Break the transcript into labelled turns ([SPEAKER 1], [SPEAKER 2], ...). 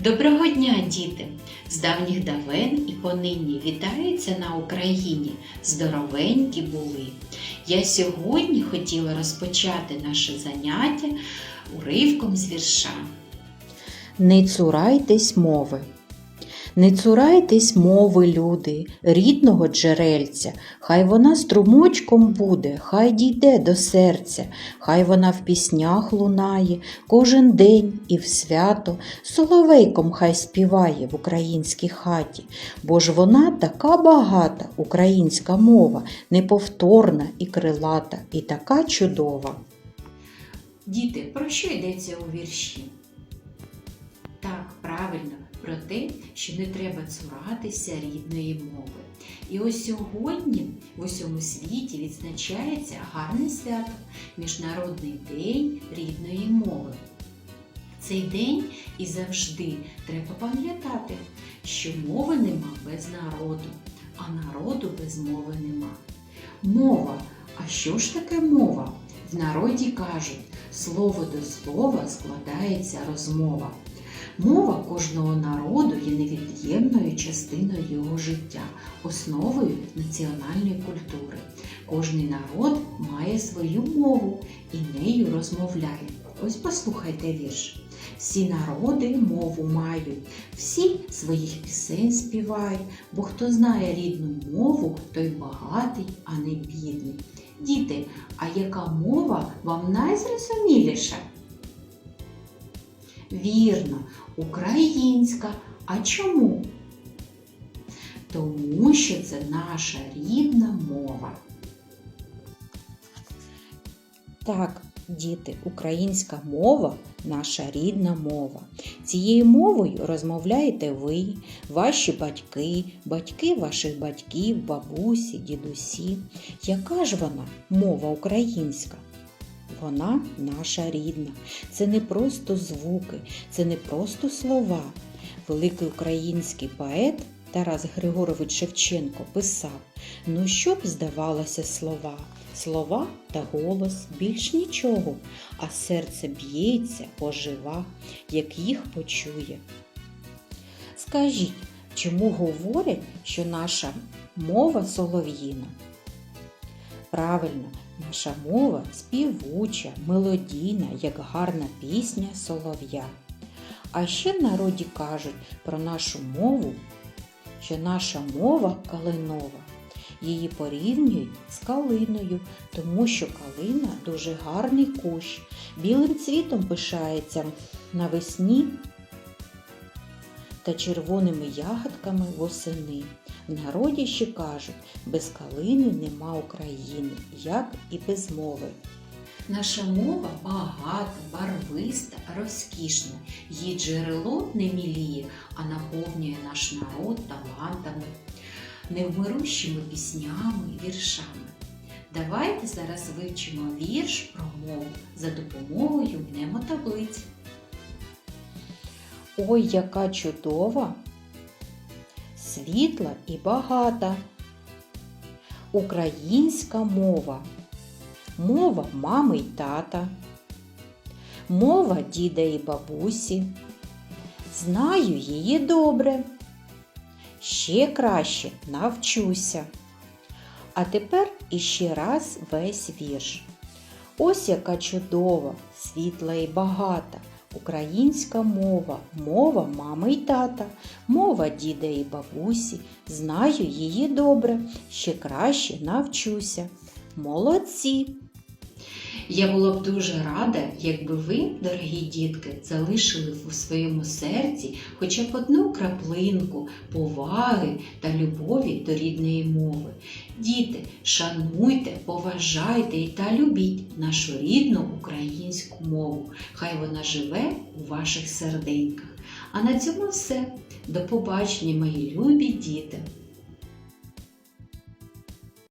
[SPEAKER 1] Доброго дня, діти! З давніх давен і понині вітаються на Україні. Здоровенькі були. Я сьогодні хотіла розпочати наше заняття уривком з вірша.
[SPEAKER 2] Не цурайтесь мови. Не цурайтесь мови, люди, рідного джерельця, хай вона струмочком буде, хай дійде до серця, хай вона в піснях лунає кожен день і в свято, соловейком хай співає в українській хаті, бо ж вона така багата, українська мова, неповторна і крилата, і така чудова.
[SPEAKER 1] Діти, про що йдеться у вірші? Так, правильно, про те, що не треба цуратися рідної мови. І ось сьогодні в усьому світі відзначається гарне свято Міжнародний день рідної мови. Цей день і завжди треба пам'ятати, що мови нема без народу, а народу без мови нема. Мова. А що ж таке мова? В народі кажуть, слово до слова складається розмова. Мова кожного народу є невід'ємною частиною його життя, основою національної культури. Кожний народ має свою мову і нею розмовляє. Ось послухайте вірш. Всі народи мову мають, всі своїх пісень співають, бо хто знає рідну мову, той багатий, а не бідний. Діти, а яка мова вам найзрозуміліша? Вірно, українська. А чому? Тому що це наша рідна мова.
[SPEAKER 2] Так, діти, українська мова наша рідна мова. Цією мовою розмовляєте ви, ваші батьки, батьки ваших батьків, бабусі, дідусі. Яка ж вона мова українська? Вона наша рідна. Це не просто звуки, це не просто слова. Великий український поет Тарас Григорович Шевченко писав: Ну що б здавалося слова? Слова та голос більш нічого, а серце б'ється, ожива, як їх почує. Скажіть, чому говорять, що наша мова солов'їна? Правильно, наша мова співуча, мелодійна, як гарна пісня солов'я. А ще в народі кажуть про нашу мову, що наша мова калинова. Її порівнюють з калиною, тому що калина дуже гарний кущ. Білим цвітом пишається навесні та червоними ягодками восени. В народі ще кажуть, без калини нема України, як і без мови.
[SPEAKER 1] Наша мова багата, барвиста, розкішна. Її джерело не міліє, а наповнює наш народ талантами, невмирущими піснями віршами. Давайте зараз вивчимо вірш про мову за допомогою мнемотаблиць.
[SPEAKER 2] Ой, яка чудова, світла і багата. Українська мова, мова мами й тата, мова діда і бабусі. Знаю її добре. Ще краще навчуся. А тепер іще раз весь вірш. Ось яка чудова, світла і багата. Українська мова, мова мами й тата, мова діда і бабусі. Знаю її добре, ще краще навчуся. Молодці!
[SPEAKER 1] Я була б дуже рада, якби ви, дорогі дітки, залишили у своєму серці хоча б одну краплинку поваги та любові до рідної мови. Діти, шануйте, поважайте і та любіть нашу рідну українську мову. Хай вона живе у ваших серденьках. А на цьому все. До побачення, мої любі діти!